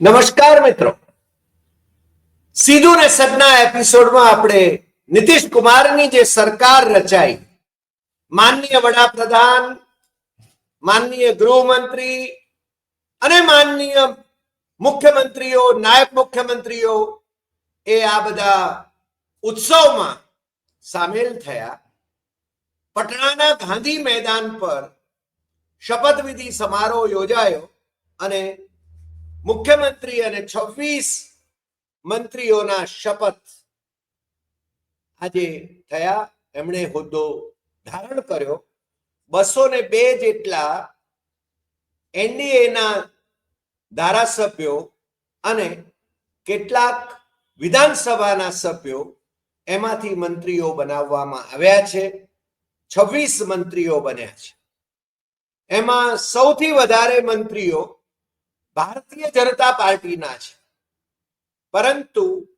નમસ્કાર મિત્રો. સીધું ને સદના એપિસોડમાં આપણે નીતિશ કુમારની જે સરકાર રચાઈ, માનનીય વડાપ્રધાન, માનનીય ગૃહમંત્રી અને માનનીય મુખ્યમંત્રીઓ, નાયબ મુખ્યમંત્રીઓ એ આ બધા ઉત્સવમાં સામેલ થયા. પટણાના ગાંધી મેદાન પર શપથવિધિ સમારોહ યોજાયો અને મુખ્યમંત્રી અને છવ્વીસ મંત્રીઓના શપથ આજે થયા. એમણે હોદ્દો ધારણ કર્યો. બસો ને બે જેટલા એનડીએના ધારાસભ્યો અને કેટલાક વિધાનસભાના સભ્યો એમાંથી મંત્રીઓ બનાવવામાં આવ્યા છે. છવ્વીસ મંત્રીઓ બન્યા છે. એમાં સૌથી વધારે મંત્રીઓ ભારતીય જનતા પાર્ટીના છે. પરંતુ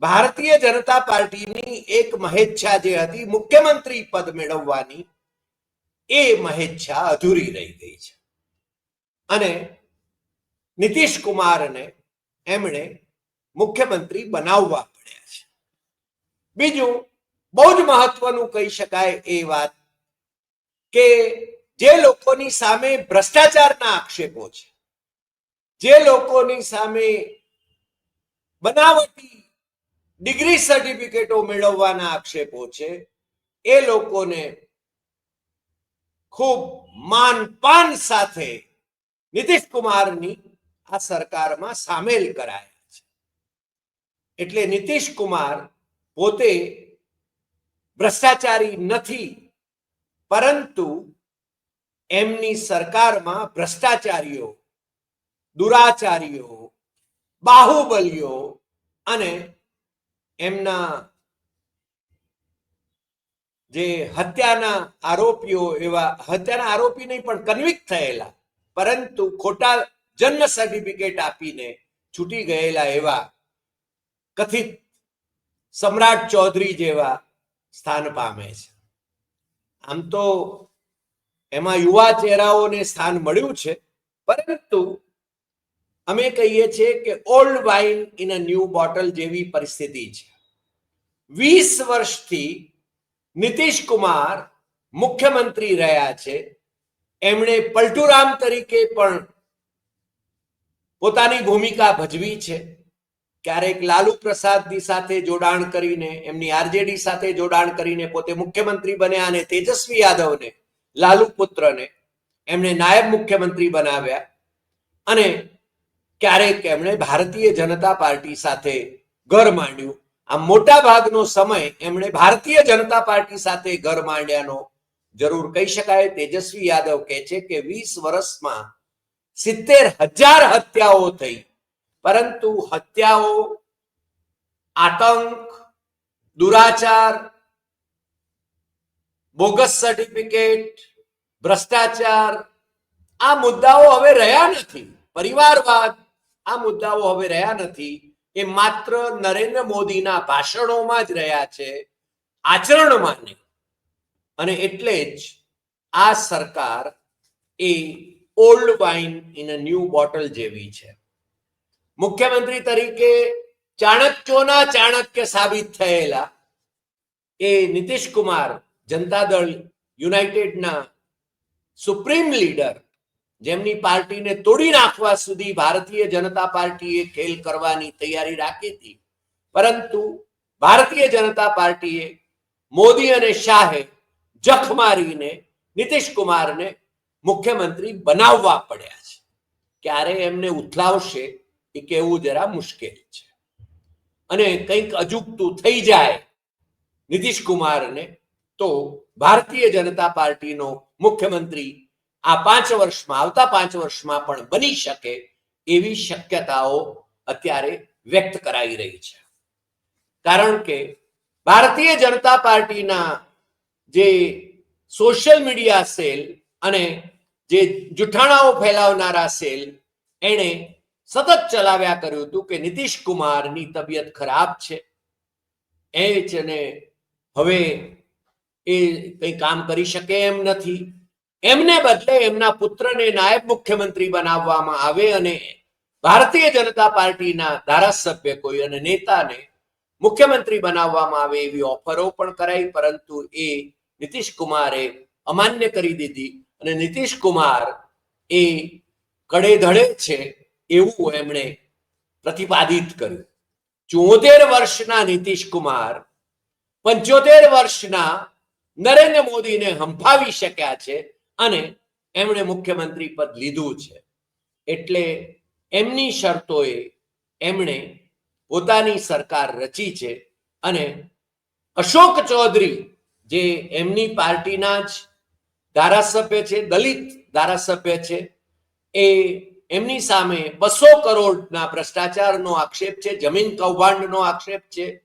ભારતીય જનતા પાર્ટીની એક મહેચ્છા જે હતી, મુખ્યમંત્રી પદ મેળવવાની, એ મહેચ્છા અધૂરી રહી ગઈ છે. અને નીતિશ કુમારને એમણે મુખ્યમંત્રી બનાવવા પડ્યા છે. બીજું, બહુ જ મહત્વનું કહી શકાય એ વાત કે જે લોકોની સામે ભ્રષ્ટાચારના આક્ષેપો છે જે લોકોની સામે બનાવટી ડિગ્રી સર્ટિફિકેટો મેળવવાના આક્ષેપો છે, એ લોકોને ખૂબ માનપાન સાથે નીતિશ કુમારની આ સરકારમાં સામેલ કરાયા છે. એટલે નીતિશ કુમાર પોતે ભ્રષ્ટાચારી નથી, પરંતુ એમની સરકારમાં ભ્રષ્ટાચારીઓ દુરાચારીઓ, બાહુબલીઓ અને એમના જે હત્યાના આરોપીઓ એવા, હત્યાના આરોપી નહીં પણ કન્વિક્ટ થયેલા, પરંતુ ખોટા જન્મ સર્ટિફિકેટ આપીને છૂટી ગયેલા એવા કથિત સમ્રાટ ચૌધરી જેવા સ્થાન પામે છે. આમ તો એમાં યુવા ચહેરાઓને સ્થાન મળ્યું છે, પરંતુ અમે કહીએ છીએ કે old wine in a new bottle જેવી પરિસ્થિતિ છે. વીસ વર્ષથી નીતિશ કુમાર મુખ્યમંત્રી રહ્યા છે. એમણે પલટુરામ તરીકે પણ પોતાની ભૂમિકા ભજવી છે. ક્યારેક લાલુ પ્રસાદની સાથે જોડાણ કરીને, એમની આરજેડી સાથે જોડાણ કરીને પોતે મુખ્યમંત્રી બન્યા અને તેજસ્વી યાદવને, લાલુ પુત્રને એમણે નાયબ મુખ્યમંત્રી બનાવ્યા. અને ક્યારેક એમણે ભારતીય જનતા પાર્ટી સાથે ઘર માંડ્યું. આ મોટા ભાગનો સમય એમણે ભારતીય જનતા પાર્ટી સાથે ઘર માંડ્યાનો જરૂર કહી શકાય. તેજસ્વી યાદવ કહે છે કે વીસ વર્ષમાં સિત્તેર હજાર હત્યાઓ થઈ. પરંતુ હત્યાઓ, આતંક, દુરાચાર, બોગસ સર્ટિફિકેટ, ભ્રષ્ટાચાર, આ મુદ્દાઓ હવે રહ્યા નથી. પરિવારવાદ આ મુદ્દાઓ હવે રહ્યા નથી. એ માત્ર નરેન્દ્ર મોદીના ભાષણોમાં જ રહ્યા છે, આચરણમાં નહીં. અને એટલે જ આ સરકાર એ old wine in a new bottle જેવી છે. મુખ્યમંત્રી તરીકે ચાણક્યોના ચાણક્ય સાબિત થયેલા એ નીતિશ કુમાર જનતા દળ યુનાઇટેડના સુપ્રીમ લીડર જેમની પાર્ટીને તોડી નાખવા સુધી ભારતીય જનતા પાર્ટીએ ખેલ કરવાની તૈયારી રાખી હતી. પરંતુ ભારતીય જનતા પાર્ટીએ મોદી અને શાહે જખ મારીને નીતિશ કુમારને મુખ્યમંત્રી બનાવવા પડ્યા છે. ક્યારે એમને ઉથલાવશે એ કહેવું જરા મુશ્કેલ છે. અને કંઈક અજુગતું થઈ જાય નીતિશ કુમારને તો ભારતીય જનતા પાર્ટીનો મુખ્યમંત્રી આ પાંચ વર્ષમાં, આવતા પાંચ વર્ષમાં પણ બની શકે એવી શક્યતાઓ અત્યારે વ્યક્ત કરાઈ રહી છે. કારણ કે ભારતીય જનતા પાર્ટીના જે સોશિયલ મીડિયા સેલ અને જે જુઠ્ઠાણાઓ ફેલાવનારા સેલ, એણે સતત ચલાવ્યા કર્યું હતું કે નીતિશ કુમારની તબિયત ખરાબ છે. એ છે ને હવે એ કંઈ કામ કરી શકે એમ નથી. એમને બદલે એમના પુત્રને નાયબ મુખ્યમંત્રી બનાવવામાં આવે અને ભારતીય જનતા પાર્ટીના ધારાસભ્ય કોઈ અને નેતાને મુખ્યમંત્રી બનાવવામાં આવે એવી ઓફરો પણ કરાઈ, પરંતુ એ નીતિશ કુમારે અમાન્ય કરી દીધી અને નીતિશ કુમાર એ કડે ધડે છે એવું એમણે પ્રતિપાદિત કર્યું. ચોતેર વર્ષના નીતિશ કુમાર પંચોતેર વર્ષના નરેન્દ્ર મોદીને હંફાવી શક્યા છે. અને એમણે મુખ્યમંત્રી પદ લીધું છે. એટલે એમની શરતોએ એમણે પોતાની સરકાર રચી છે અને અશોક ચૌધરી, જે એમની પાર્ટીના જ ધારાસભ્ય છે, દલિત ધારાસભ્ય છે, એ એમની સામે બસો કરોડના ભ્રષ્ટાચારનો આક્ષેપ છે, જમીન કૌભાંડનો આક્ષેપ છે.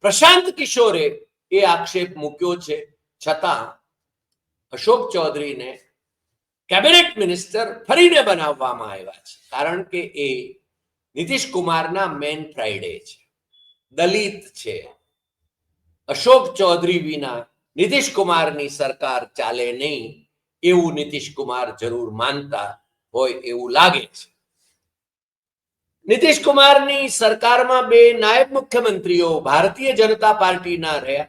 પ્રશાંત કિશોરે એ આક્ષેપ મૂક્યો છે. છતાં અશોક ચૌધરીને કેબિનેટ મિનિસ્ટર ફરીને બનાવવામાં આવ્યા છે. કારણ કે એ નીતિશ કુમારના મેન ફ્રાઈડે છે. દલિત છે. અશોક ચૌધરી વિના નીતિશ કુમારની સરકાર ચાલે નહીં એવું નીતિશ કુમાર જરૂર માનતા હોય એવું લાગે છે. નીતિશ કુમારની સરકારમાં બે નાયબ મુખ્યમંત્રીઓ ભારતીય જનતા પાર્ટીના રહ્યા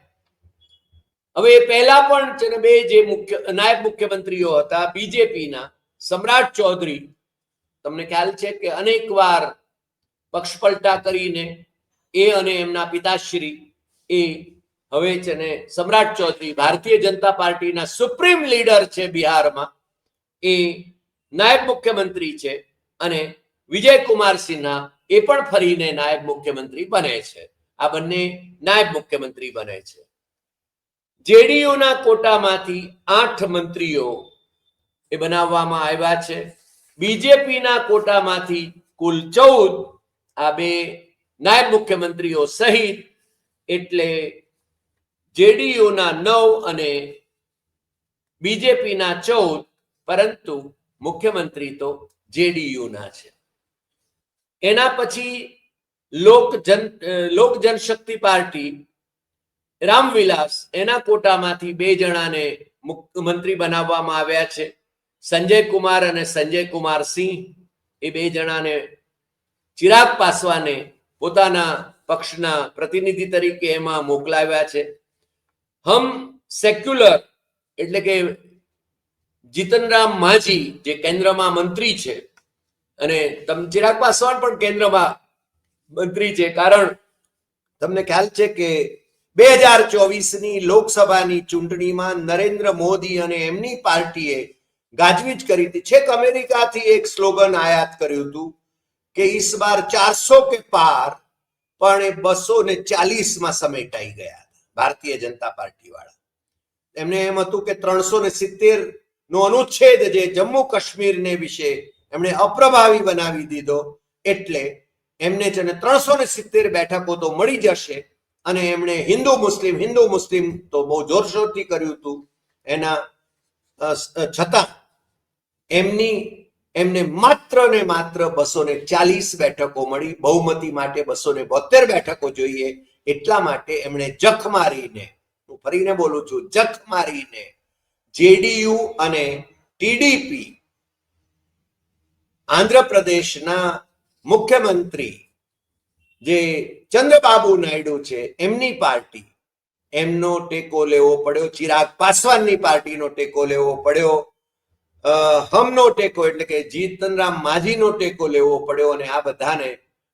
હવે એ પહેલા પણ છે ને બે જે મુખ્ય, નાયબ મુખ્યમંત્રીઓ હતા, બીજેપીના, સમ્રાટ ચૌધરી, તમને ખ્યાલ છે કે અનેક વાર પક્ષપલટા કરીને એ અને એમના પિતાશ્રી એ હવે છે ને સમ્રાટ ચૌધરી, ભારતીય જનતા પાર્ટીના સુપ્રીમ લીડર છે બિહારમાં, એ નાયબ મુખ્યમંત્રી છે અને વિજય કુમાર સિન્હા એ પણ ફરીને નાયબ મુખ્યમંત્રી બને છે. આ બંને નાયબ મુખ્યમંત્રી બને છે. જેડીયુના કોટામાંથી આઠ મંત્રીઓ એ બનાવવામાં આવ્યા છે. બીજેપીના કોટામાંથી કુલ ચૌદ, આ બે નાયબ મુખ્યમંત્રીઓ સહિત, એટલે જેડીયુના નવ અને બીજેપીના ચૌદ, પરંતુ મુખ્યમંત્રી તો જેડીયુના છે. એના પછી લોક જન લોક જનશક્તિ પાર્ટી રામવિલાસ એના કોટામાંથી બે જણાને મુખ્યમંત્રી બનાવવામાં આવ્યા છે. સંજય કુમાર અને સંજય કુમાર સિંહ એ બે જણાને ચિરાગ પાસવાને પોતાના પક્ષના પ્રતિનિધિ તરીકે એમાં મોકલાવ્યા છે. હમ સેક્યુલર એટલે કે જીતનરામ માજી જે કેન્દ્રમાં મંત્રી છે અને તમ, ચિરાગ પાસવાન પણ કેન્દ્રમાં મંત્રી છે. કારણ, તમને ખ્યાલ છે કે બે હજાર ચોવીસની લોકસભાની ચૂંટણીમાં નરેન્દ્ર મોદી અને એમની પાર્ટીએ ગાજવીજ કરી હતી. છેક અમેરિકાથી એક સ્લોગન આયાત કર્યું હતું કે ઇસ બાર ચારસો કે પાર, પણ એ બસો ને ચાલીસમાં સમેટાઈ ગયા હતા ભારતીય જનતા પાર્ટી વાળા એમને એમ હતું કે ત્રણસો ને સિત્તેર નો અનુચ્છેદ જે જમ્મુ કાશ્મીરને વિશે એમણે અપ્રભાવી બનાવી દીધો એટલે એમને છે ને ત્રણસો ને સિત્તેર બેઠકો તો મળી જશે અને એમણે હિન્દુ મુસ્લિમ હિન્દુ મુસ્લિમ તો બહુ જોરશોરથી કર્યું હતું. એના છતાં એમની, એમને માત્ર ને માત્ર બસો ને ચાલીસ બેઠકો મળી. બહુમતી માટે બસો ને બોતેર બેઠકો જોઈએ. એટલા માટે એમણે જખ મારીને, હું ફરીને બોલું છું, જખ મારીને જેડીયુ અને ટીડીપી આંધ્રપ્રદેશના મુખ્યમંત્રી જે ચંદ્રબાબુ નાયડુ છે, એમની પાર્ટી. એમનો ટેકો લેવો પડ્યો, ચિરાગ પાસવાનની પાર્ટીનો ટેકો લેવો પડ્યો. હમનો ટેકો એટલે કે જીતનરામ માજીનો ટેકો લેવો પડ્યો અને આ બધાને,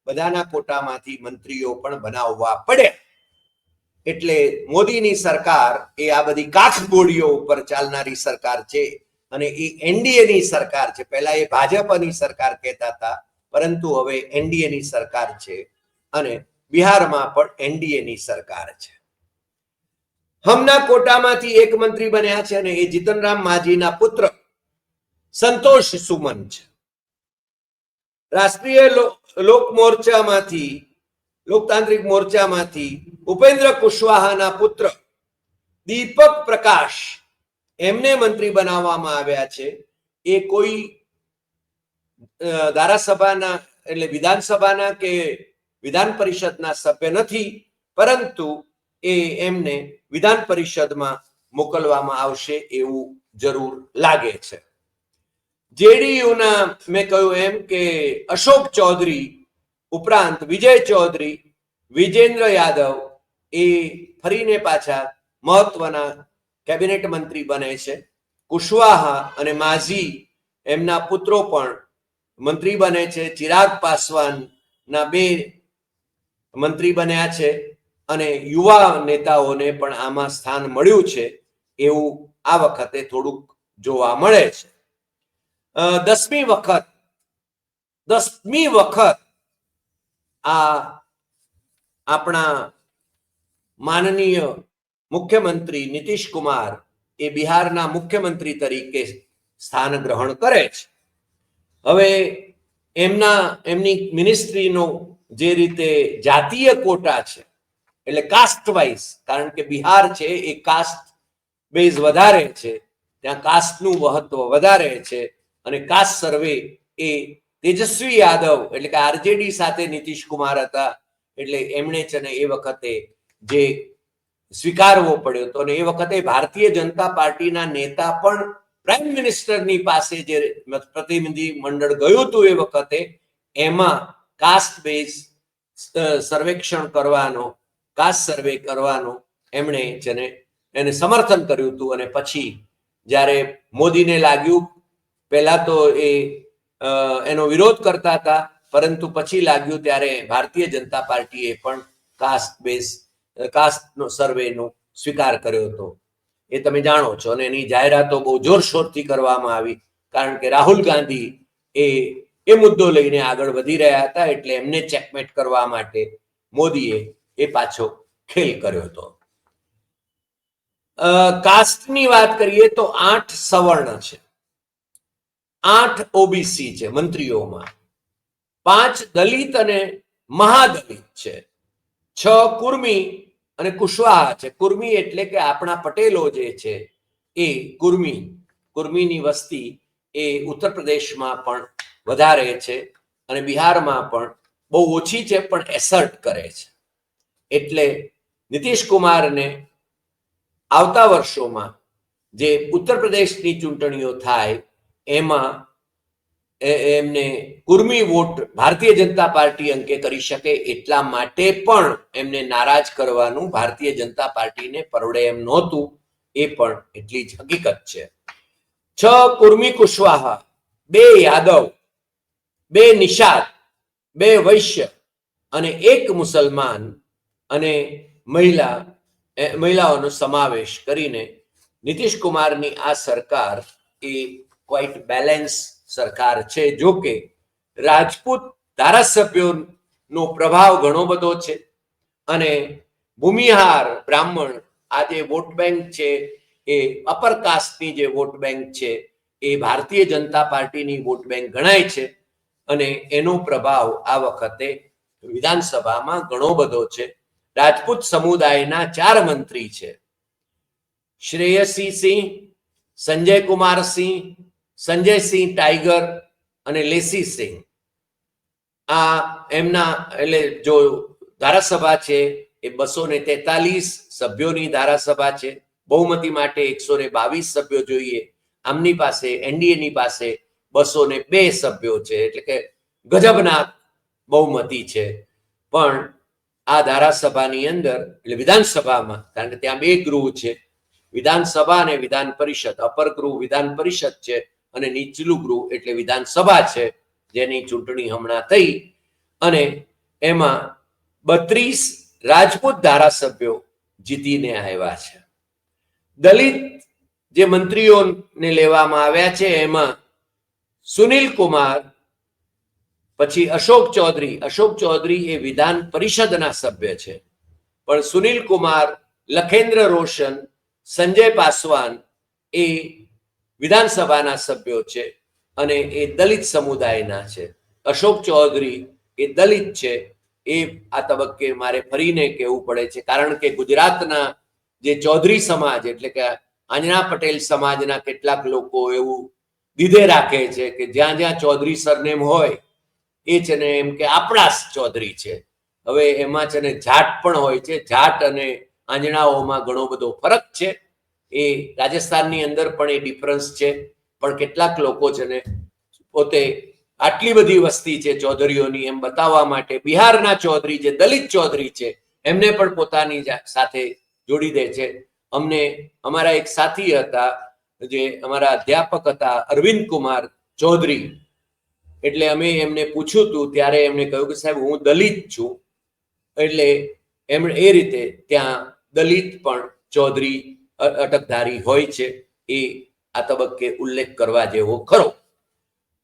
બધાના કોટામાંથી મંત્રીઓ પણ બનાવવા પડ્યા. એટલે મોદીની સરકાર એ આ બધી કાચબોડીઓ ઉપર ચાલનારી સરકાર છે અને એ એનડીએની સરકાર છે. પહેલા એ ભાજપની સરકાર કહેતા હતા, પરંતુ હવે એનડીએની સરકાર છે. અને બિહારમાં પણ એનડીએ ની સરકાર છે. હમના કોટામાંથી એક મંત્રી બન્યા છે અને એ જીતનરામ માજીના પુત્ર સંતોષ સુમન છે. રાષ્ટ્રીય લોક મોરચામાંથી, લોકતાંત્રિક મોરચામાંથી ઉપેન્દ્ર કુશવાહાના પુત્ર દીપક પ્રકાશ એમને મંત્રી બનાવવામાં આવ્યા છે. એ કોઈ ધારાસભાના, એટલે વિધાનસભાના કે વિધાન પરિષદના સભ્ય નથી, પરંતુ એ એમને વિધાન પરિષદમાં મોકલવામાં આવશે એવું જરૂર લાગે છે. જેડીયુના મેં કહ્યું એમ કે અશોક ચૌધરી ઉપરાંત વિજય ચૌધરી, વિજેન્દ્ર યાદવ એ ફરીને પાછા મહત્વના કેબિનેટ મંત્રી બને છે. કુશવાહા અને માઝી એમના પુત્રો પણ મંત્રી બને છે. ચિરાગ પાસવાનના બે મંત્રી બન્યા છે અને યુવા નેતાઓને પણ આમાં સ્થાન મળ્યું છે એવું આ વખતે થોડુંક જોવા મળે છે. દસમી વખત દસમી વખત આ આપણા માનનીય મુખ્યમંત્રી નીતિશ કુમાર એ બિહારના મુખ્યમંત્રી તરીકે સ્થાન ગ્રહણ કરે છે. હવે એમના, એમની મિનિસ્ટ્રીનો જે રીતે જાતીય કોટા છે, એટલે કાસ્ટ વાઇઝ કારણ કે બિહાર છે એ કાસ્ટ બેઝ વધારે છે, ત્યાં કાસ્ટનું મહત્વ વધારે છે અને કાસ્ટ સર્વે એ તેજસ્વી યાદવ, એટલે કે આરજેડી સાથે નીતિશ કુમાર હતા, એટલે એમણે છે ને એ વખતે જે સ્વીકારવો પડ્યો હતો અને એ વખતે ભારતીય જનતા પાર્ટીના નેતા પણ પ્રાઇમ મિનિસ્ટરની પાસે જે પ્રતિનિધિ મંડળ ગયું હતું એ વખતે, એમાં કાસ્ટ બેઝ સર્વેક્ષણ કરવાનો કાસ્ટ સર્વે કરવાનો એમણે જેને, એને સમર્થન કર્યું હતું અને પછી જ્યારે મોદીને લાગ્યું, પહેલા તો એ એનો વિરોધ કરતા હતા, પરંતુ પછી લાગ્યું ત્યારે ભારતીય જનતા પાર્ટીએ પણ કાસ્ટ બેઝ કાસ્ટનો સર્વેનો સ્વીકાર કર્યો હતો. એ તમે જાણો છો અને એની જાહેરાતો બહુ જોરશોરથી કરવામાં આવી, કારણ કે રાહુલ ગાંધી એ એ મુદ્દો લઈને આગળ વધી રહ્યા હતા એટલે એમને ચેકમેટ કરવા માટે મોદીએ એ પાછો ખેલ કર્યો હતો. કાસ્ટની વાત કરીએ તો આઠ સવર્ણ છે. આઠ ઓબીસી છે મંત્રીઓમાં. પાંચ દલિત અને મહાદલિત છે. છ કુર્મી અને કુશવાહા છે. કુર્મી એટલે કે આપણા પટેલો જે છે એ કુર્મી. કુર્મીની વસ્તી એ ઉત્તર પ્રદેશમાં પણ વધારે છે અને બિહારમાં પણ બહુ ઓછી છે પણ એસર્ટ કરે છે. એટલે નીતિશ કુમારને આવતા વર્ષોમાં જે ઉત્તર પ્રદેશની ચૂંટણીઓ થાય, એમાં એમને કુર્મી વોટ ભારતીય જનતા પાર્ટી અંકે કરી શકે એટલા માટે પણ એમને નારાજ કરવાનું ભારતીય જનતા પાર્ટીને પરવડે એમ નહોતું, એ પણ એટલી જ હકીકત છે. છ કુર્મી કુશવાહા, બે યાદવ બે નિષાદ, બે વૈશ્ય અને એક મુસલમાન અને મહિલા મહિલાઓનો સમાવેશ કરીને નીતિશ કુમારની આ સરકાર એ ક્વાઇટ બેલેન્સ સરકાર છે. જો કે રાજપૂત ધારાસભ્યોનો પ્રભાવ ઘણો બધો છે અને ભૂમિહાર બ્રાહ્મણ આ જે વોટ બેંક છે એ અપર કાસ્ટની જે વોટ બેંક છે એ ભારતીય જનતા પાર્ટીની વોટ બેંક ગણાય છે. અને એનો પ્રભાવ આ વખતે વિધાનસભામાં ઘણો બધો છે. રાજપૂત સમુદાયના ચાર મંત્રી છે. શ્રેયસી સિંહ સંજય કુમાર સિંહ સંજયસિંહ ટાઈગર અને લેસી સિંહ આ એમના એટલે જો ધારાસભા છે એ બસો ને તેતાલીસ સભ્યોની ધારાસભા છે. બહુમતી માટે એકસો ને બાવીસ સભ્યો જોઈએ. આમની પાસે એનડીએ ની પાસે બસો ને બે સભ્યો છે, એટલે કે ગજબના બહુમતી છે. પણ આ ધારાસભાની અંદર, એટલે વિધાનસભામાં, કારણ કે ત્યાં બે ગૃહ છે, વિધાનસભા અને વિધાન પરિષદ, અપર ગૃહ વિધાન પરિષદ છે અને નીચલું ગૃહ એટલે વિધાનસભા છે, જેની ચૂંટણી હમણાં થઈ. અને એમાં બત્રીસ રાજપૂત ધારાસભ્યો જીતીને આવ્યા છે. દલિત જે મંત્રીઓને લેવામાં આવ્યા છે, એમાં સુનિલ કુમાર, પછી અશોક ચૌધરી. અશોક ચૌધરી એ વિધાન પરિષદના સભ્ય છે. પણ સુનિલ કુમાર, લખેન્દ્ર રોશન, સંજય પાસવાન એ વિધાનસભાના સભ્યો છે અને એ દલિત સમુદાયના છે. અશોક ચૌધરી એ દલિત છે. એ આ તબક્કે મારે ફરીને કહેવું પડે છે. કારણ કે ગુજરાતના જે ચૌધરી સમાજ, એટલે કે આંજણા પટેલ સમાજના કેટલાક લોકો એવું દીધે રાખે છે કે જ્યાં જ્યાં ચૌધરી સરનેમ હોય, એ છે ને એમ કે આપણા ચૌધરી છે. હવે એમાં છે ને જાટ પણ હોય છે. જાટ અને આંજણાઓમાં ઘણો બધો ફરક છે. એ રાજસ્થાનની અંદર પણ એ ડિફરન્સ છે. પણ કેટલાક લોકો છે ને પોતે આટલી બધી વસ્તી છે ચૌધરીઓની એમ બતાવવા માટે બિહારના ચૌધરી જે દલિત ચૌધરી છે, એમને પણ પોતાની સાથે જોડી દે છે. અમને, અમારા એક સાથી હતા જે અમારા અધ્યાપક હતા અરવિંદ કુમાર ચૌધરી, એટલે અમે એમને પૂછ્યું હતું ત્યારે એમને કહ્યું કે સાહેબ, હું દલિત છું, એટલે એમણે એ રીતે ત્યાં દલિત પણ ચૌધરી અટકધારી હોય છે, એ આ તબક્કે ઉલ્લેખ કરવા જેવો ખરો.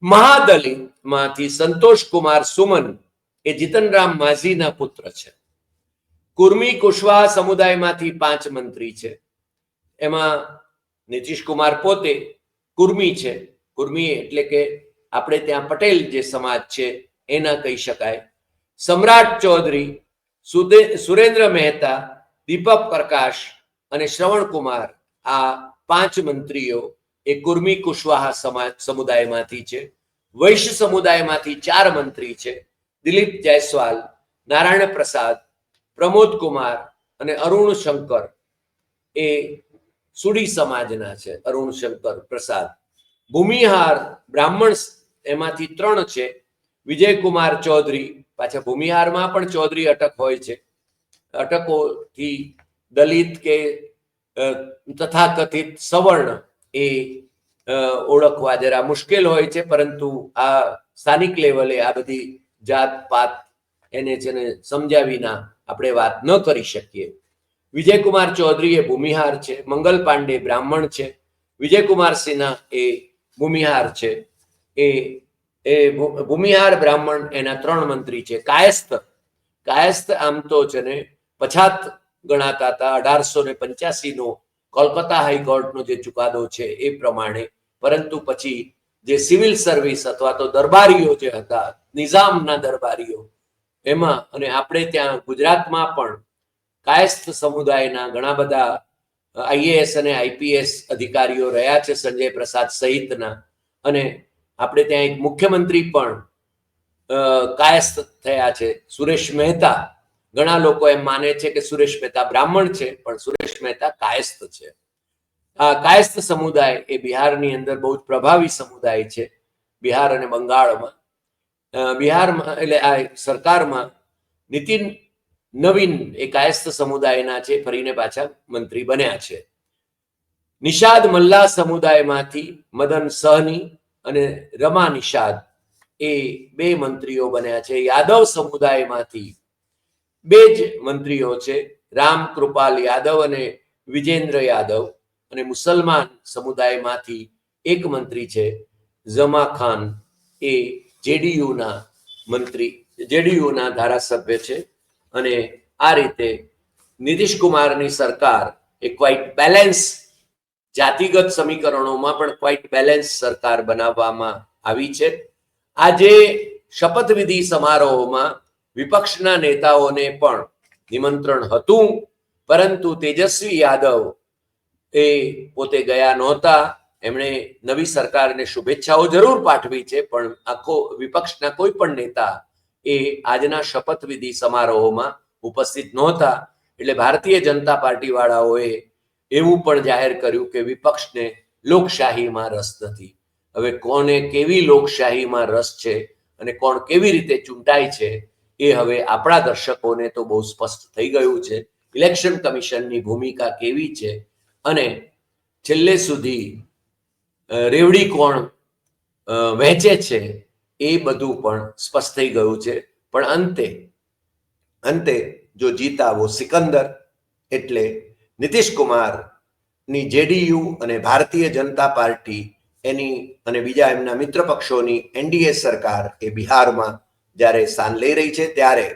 મહાદલિતમાંથી સંતોષ કુમાર સુમન એ જીતનરામ માઝીના પુત્ર છે. કુર્મી કુશવાહ સમુદાયમાંથી પાંચ મંત્રી છે. એમાં નીતિશ પોતે કુર્મી છે. કુર્મી એટલે કે આપણે ત્યાં પટેલ જે સમાજ છે એના કહી શકાય. સમ્રાટ ચૌધરી સુરેન્દ્ર મહેતા, દીપક પ્રકાશ અને શ્રવણ આ પાંચ મંત્રીઓ એ કુર્મી કુશવાહા સમાજ સમુદાયમાંથી છે. વૈશ્ય સમુદાયમાંથી ચાર મંત્રી છે. દિલીપ જયસ્વાલ, નારાયણ પ્રસાદ, પ્રમોદ કુમાર અને અરુણ શંકર એ સુડી સમાજના છે, અરુણ શંકર પ્રસાદ. ભૂમિહાર બ્રાહ્મણ એમાંથી ત્રણ છે. વિજયકુમાર ચૌધરી, પાછા ભૂમિહારમાં પણ ચૌધરી અટક હોય છે. અટકોથી દલિત કે તથાકથિત સવર્ણ એ ઓળખવા જરા મુશ્કેલ હોય છે, પરંતુ આ સ્થાનિક લેવલે આ બધી જાત પાત એને છે ને સમજાવીના આપણે વાત ન કરી શકીએ. વિજયકુમાર ચૌધરી એ ભૂમિહાર છે, મંગલ પાંડે બ્રાહ્મણ છે, વિજયકુમાર સિન્હા એ ભૂમિહાર છે. એ એ ભૂમિહાર બ્રાહ્મણ એના ત્રણ મંત્રી છે. કાયસ્થ કાયસ્થ આમ તો છે ને પછાત ગણાતા હતા, અઢારસો ને પંચ્યાસી નો કોલકાતા હાઈકોર્ટનો જે ચુકાદો છે એ પ્રમાણે. પરંતુ પછી જે સિવિલ સર્વિસ અથવા તો દરબારીઓ જે હતા, નિઝામના દરબારીઓ, એમાં અને આપણે ત્યાં ગુજરાતમાં પણ કાયસ્થ સમુદાયના ઘણા બધા આઈએએસ અને આઈપીએસ અધિકારીઓ રહ્યા છે સંજય પ્રસાદ સહિતના. અને આપણે ત્યાં એક મુખ્યમંત્રી પણ કાયસ્થ થયા છે, સુરેશ મહેતા. ઘણા લોકો એમ માને છે કે સુરેશ મહેતા બ્રાહ્મણ છે, પણ સુરેશ મહેતા કાયસ્થ છે. આ કાયસ્થ સમુદાય એ બિહારની અંદર બહુ જ પ્રભાવી સમુદાય છે, બિહાર અને બંગાળમાં. બિહારમાં, એટલે આ સરકારમાં નીતિન નવીન એ કાયસ્થ સમુદાયના છે, ફરીને પાછા મંત્રી બન્યા છે. નિષાદ મલ્લા સમુદાયમાંથી મદન સહની અને રમા નિષાદ એ બે મંત્રીઓ બન્યા છે. યાદવ સમુદાયમાંથી બે જ મંત્રીઓ છે, રામ કૃપાલ યાદવ અને વિજેન્દ્ર યાદવ. અને મુસલમાન સમુદાયમાંથી એક મંત્રી છે, ઝમા ખાન એ જેડીયુના મંત્રી, જેડીયુના ધારાસભ્ય છે. અને આ રીતે નીતિશ કુમારની સરકાર એ ક્વાઇટ બેલેન્સ જાતિગત સમીકરણોમાં પણ ક્વાઇટ બેલેન્સ સરકાર બનાવવામાં આવી છે. આજે શપથવિધિ સમારોહમાં વિપક્ષના નેતાઓને પણ નિમંત્રણ હતું, પરંતુ તેજસ્વી યાદવ એ પોતે ગયા નહોતા. એમણે નવી સરકારને શુભેચ્છાઓ જરૂર પાઠવી છે, પણ આખો વિપક્ષના કોઈ પણ નેતા એ આજના શપથવિધિ સમારોહમાં ઉપસ્થિત નહોતા. એટલે ભારતીય જનતા પાર્ટી વાળાઓએ એવું પણ જાહેર કર્યું કે વિપક્ષને લોકશાહીમાં રસ નથી. હવે કોને કેવી લોકશાહીમાં રસ છે અને કોણ કેવી રીતે ચૂંટાય છે એ હવે આપણા દર્શકોને તો બહુ સ્પષ્ટ થઈ ગયું છે. ઇલેક્શન કમિશનની ભૂમિકા કેવી છે અને છેલ્લે સુધી રેવડી કોણ વહેંચે છે એ બધું પણ સ્પષ્ટ થઈ ગયું છે. પણ અંતે અંતે જો જીતાવો સિકંદર એટલે નીતિશ કુમારની જેડીયુ અને ભારતીય જનતા પાર્ટી એની અને બીજા એમના મિત્ર પક્ષોની એનડીએ સરકાર એ બિહારમાં જ્યારે સ્થાન લઈ રહી છે ત્યારે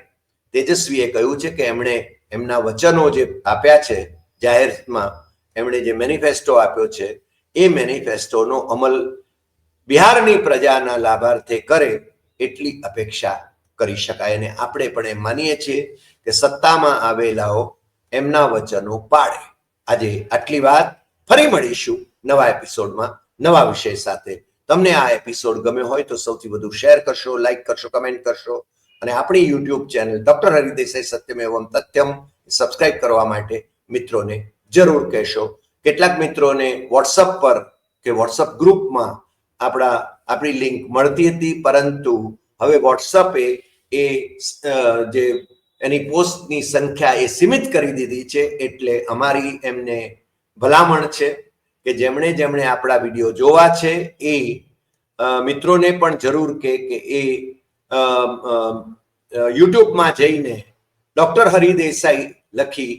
તેજસ્વીએ કહ્યું છે કે એમણે એમના વચનો જે આપ્યા છે જાહેરમાં એમણે જે મેનિફેસ્ટો આપ્યો છે, એ મેનિફેસ્ટોનો અમલ બિહારની પ્રજાના લાભાર્થે કરે એટલી અપેક્ષા કરી શકાય અને આપણે પણ એમ માનીએ છીએ કે સત્તામાં આવેલાઓ એમના વચનો પાડે આજે આટલી વાત. ફરી મળીશું નવા એપિસોડમાં નવા વિષય સાથે. તમને આ એપિસોડ ગમ્યો હોય તો સૌથી વધુ શેર કરશો, લાઈક કરશો, કમેન્ટ કરશો અને આપણી YouTube channel doctor Hari Desai Satyam Evam Tathyam subscribe કરવા માટે મિત્રોને જરૂર કહેશો. કેટલાક મિત્રોને વોટ્સઅપ પર કે વોટ્સઅપ ગ્રુપમાં આપણા, આપણી લિંક મળતી હતી, પરંતુ હવે વોટ્સઅપે એ જે એની પોસ્ટની સંખ્યા એ સીમિત કરી દીધી છે, એટલે અમારી એમને ભલામણ છે કે જેમણે જેમણે આપણા વીડિયો જોવા છે, એ મિત્રોને પણ જરૂર કે કે એ યુટ્યુબમાં જઈને ડોક્ટર હરિદેસાઈ લખી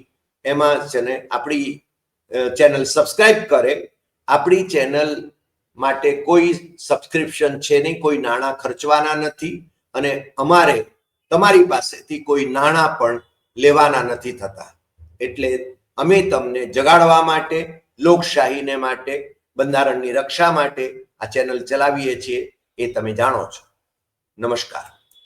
એમાં છે ને આપણી ચેનલ સબસ્ક્રાઈબ કરે. આપણી ચેનલ માટે કોઈ સબસ્ક્રિપ્શન છે નહીં, કોઈ નાણાં ખર્ચવાના નથી અને અમારે તમારી પાસેથી કોઈ નાણાં પણ લેવાના નથી થતા. એટલે અમે તમને જગાડવા માટે, લોકશાહીને માટે, બંધારણની રક્ષા માટે આ ચેનલ ચલાવીએ છીએ એ તમે જાણો છો. નમસ્કાર.